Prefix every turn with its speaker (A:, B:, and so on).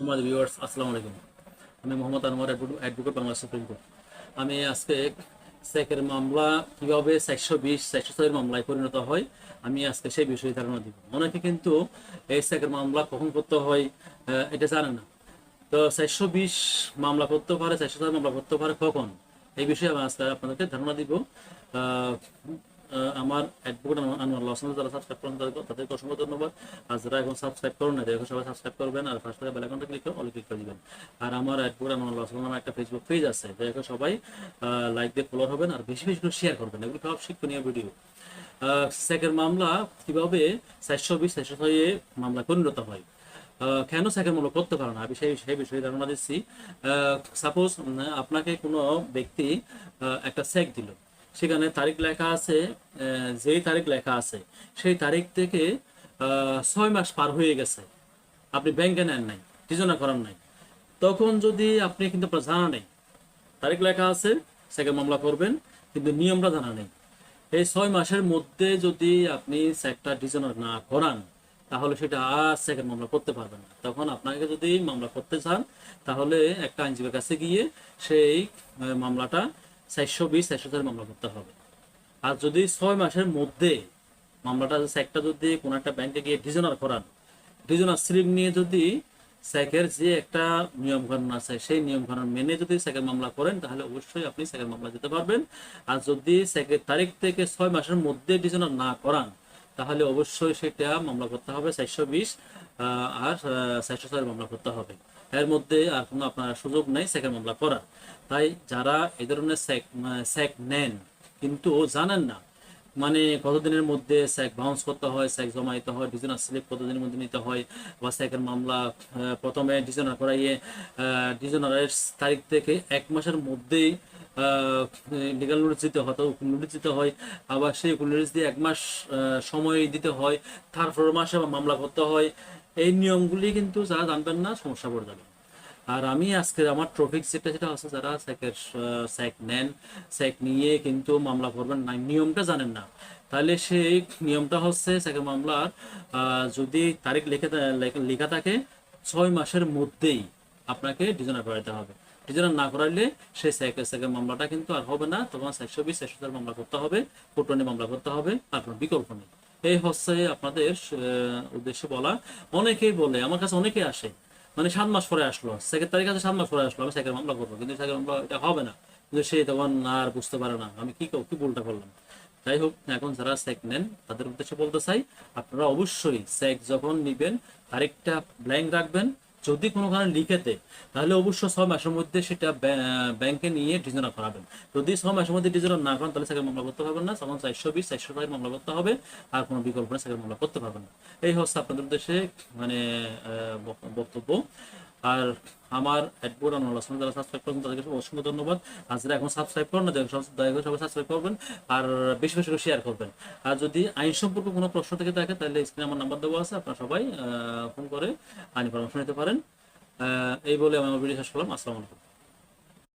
A: তোমাদের ভিউয়ার্স আসসালামু আলাইকুম। আমি Mohammad Anwar advocate Bangladesh supreme court. আমি আজকে সেকের মামলা, কীভাবে চারশো বিশ, চারশো ছয়ের মামলায় পরিণত হয়, আমি আজকে সেই বিষয়ে ধারণা দিব। অনেকে কিন্তু এই সেকের মামলা কখন করতে হয় এটা জানে না। তো চারশো বিশ মামলা করতে পারে, চারশো ছয় মামলা করতে পারে কখন? এই বিষয়ে আমি আজকে আপনাদেরকে ধারণা দিব। আমার অ্যাডভোকেট আনোয়ার লসন যারা সাবস্ক্রাইব করেন তাদেরকে তাদেরকে অসংখ্য ধন্যবাদ। আর যারা এখন সাবস্ক্রাইব করেন না, দেখো সবাই সাবস্ক্রাইব করবেন আর ফার্স্ট বেল আইকনটা ক্লিক করে অল ক্লিক করে দিবেন। আর আমার অ্যাডভোকেট আনোয়ার লসন নামে একটা ফেসবুক পেজ আছে, দেখো সবাই লাইক দিয়ে ফলো হবেন আর বেশি বেশি শেয়ার করবেন। এগুলো সব শিক্ষণীয় ভিডিও সেকের মামলা কীভাবে চারশো বিশ, চারশো ছয়ে মামলা পরিণত হয়? কেন সেকেন্ড মামলা করতে পারে না? আমি সেই সেই বিষয়ে ধারণা দিচ্ছি। সাপোজ আপনাকে কোনো ব্যক্তি একটা চেক দিল। সেখানে তারিখ লেখা আছে যেই তারিখ লেখা আছে, সেই তারিখ থেকে ছয় মাস পার হয়ে গেছে। আপনি ব্যাংকে নেন নাই টিজনা করার নাই। তখন যদি আপনি কিন্তু আপনার জানা নেই, তারিখ লেখা আছে সেকেন্ড মামলা করবেন, কিন্তু নিয়মটা জানা নেই। এই ছয় মাসের মধ্যে যদি আপনি চেকটা ডিজনার না করান, তাহলে সেটা আর সেকেন্ড মামলা করতে পারবেন না। তখন আপনাকে যদি মামলা করতে চান, তাহলে একটা আইনজীবীর কাছে গিয়ে সেই মামলাটা চারশো বিশ চারশো চার মামলা করতে হবে। আর যদি ছয় মাসের মধ্যে মামলাটা চেকটা যদি কোনো একটা ব্যাংকে গিয়ে ডিজনার করান, ডিজনার স্লিপ নিয়ে যদি স্যাকের যে একটা নিয়ম কানুন আছে, সেই নিয়ম কানুন মেনে যদি স্যাকের মামলা করেন, তাহলে অবশ্যই আপনি স্যাকের মামলা দিতে পারবেন। আর যদি স্যাকের তারিখ থেকে ছয় মাসের মধ্যে ডিজনার না করান তাহলে অবশ্যই সেটা মামলা করতে হবে, চারশো বিশ আর চারশো ছয়ের মামলা করতে হবে। এর মধ্যে আর কোনো আপনার সুযোগ নেই স্যাকের মামলা করার। তাই যারা এই ধরনের স্যাক স্যাক নেন, কিন্তু জানেন না মানে কতদিনের মধ্যে স্যাক বাউন্স করতে হয় স্যাক জমা দিতে হয় ডিজনার স্লিপ কতদিনের মধ্যে নিতে হয়, বা স্যাকের মামলা প্রথমে ডিজনার করাইয়ে ডিজনারের তারিখ থেকে এক মাসের মধ্যেই লিগাল নোটিস দিতে হয় তো নোটিস দিতে হয়, আবার সেই নোটিস দিয়ে এক মাস সময় দিতে হয় তারপর মাসে মামলা করতে হয়। এই নিয়মগুলি কিন্তু যারা জানবেন না, সমস্যা পড়ে যাবে। আর আমি আজকে আমার ট্রফিক যেটা যেটা আছে যারা স্যাকের স্যাক নেন স্যাক নিয়ে কিন্তু মামলা করবেন না, নিয়মটা জানেন না। তাহলে সেই নিয়মটা হচ্ছে স্যাকের মামলার যদি তারিখ লিখে, লেখা- থাকে, ছয় মাসের মধ্যেই আপনাকে ডিজনার করাইতে হবে। ডিজনার না করাইলে সেই স্যাকের স্যাকের মামলাটা কিন্তু আর হবে না। তখন চারশো বিশ চারশো চার মামলা করতে হবে কোর্টনে মামলা করতে হবে, আর কোনো বিকল্প নেই। এই হচ্ছে আপনাদের উদ্দেশ্যে বলা। অনেকেই বলে, আমার কাছে অনেকেই আসে মানে সাত মাস পরে আসলো সেকেন্ড তারিখ আছে, সাত মাস পরে আসলো, আমি সাইকেল মামলা করব, কিন্তু সেকেন্ড মামলা এটা হবে না। কিন্তু সে তখন আর বুঝতে পারে না, আমি কি কি ভুলটা করলাম? যাই হোক, এখন যারা সেক নেন, তাদের উদ্দেশ্যে বলতে চাই, আপনারা অবশ্যই সেক যখন নিবেন তারিখটা ব্ল্যাঙ্ক রাখবেন যদি কোনো কারণে লিখেতে, তাহলে অবশ্য ছয় মাসের মধ্যে সেটা ব্যাঁ- ব্যাংকে নিয়ে ডিজনা করাবেন। যদি ছয় মাসের মধ্যে ডিজনা না করেন, তাহলে সেখানে মামলা করতে পারবেন না। তখন চারশো বিশ, চারশো টাকায় মামলা করতে হবে, আর কোনো বিকল্প না সেখানে মামলা করতে পারবেন না। এই হচ্ছে আপনাদের উদ্দেশ্যে মানে বক্তব্য। আর আমার অ্যাডবোর্ড হোসেন যারা সাবস্ক্রাইব করবেন তাদেরকে অসংখ্য ধন্যবাদ। আর যারা এখন সাবস্ক্রাইব করেন না, দয়া সবাই সাবস্ক্রাইব করবেন। আর বেশি বেশি শেয়ার করবেন। আর যদি আইন সম্পর্কে কোনো প্রশ্ন থেকে থাকে, তাহলে স্ক্রিনে আমার নাম্বার দেওয়া আছে, আপনারা সবাই ফোন করে আইনি পরামর্শ নিতে পারেন। এই বলে আমি আমার ভিডিও শেষ করলাম। আসসালামু আলাইকুম।